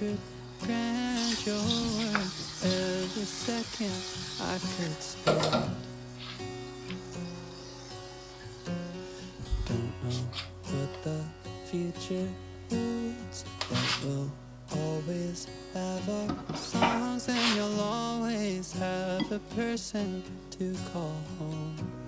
should grant Your worth every second I could spend. Don't know what the future holds, but we'll always have our songs, and you'll always have a person to call home.